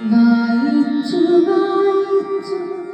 വായിച്ചു വായിച്ചു വളരണം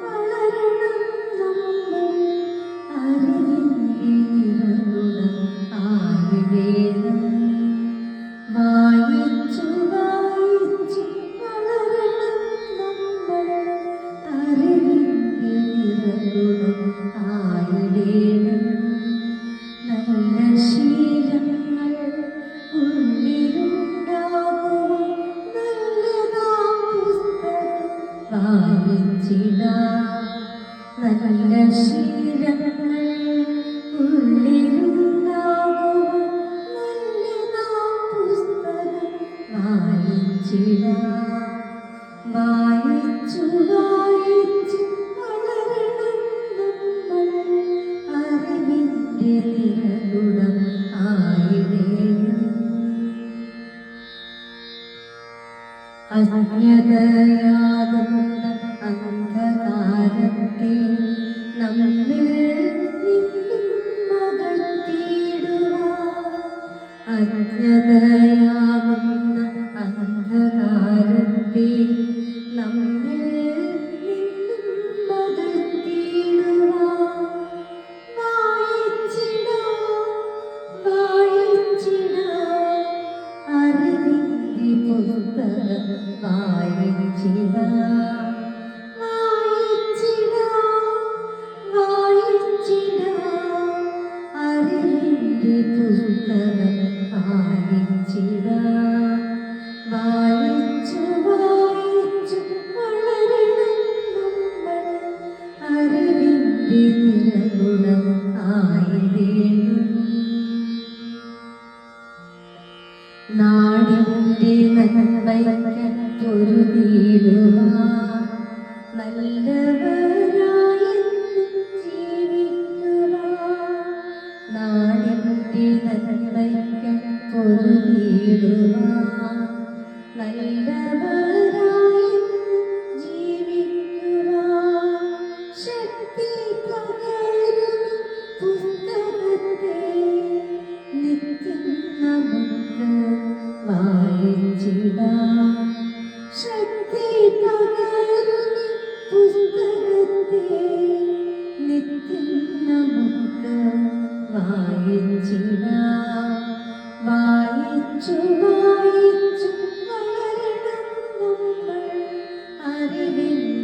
വായിച്ചിടാം നല്ല പുസ്തകം വായിച്ചിട വായിച്ചു വായിച്ചു അജ്ഞതയാകുന്ന നിറകുടം ആയിടേണം നല്ലവരായി ജീവിക്കുക നാടിന്റെ നന്മയ്ക്ക് പൊരുതിയിടുവാൻ നല്ലവരായി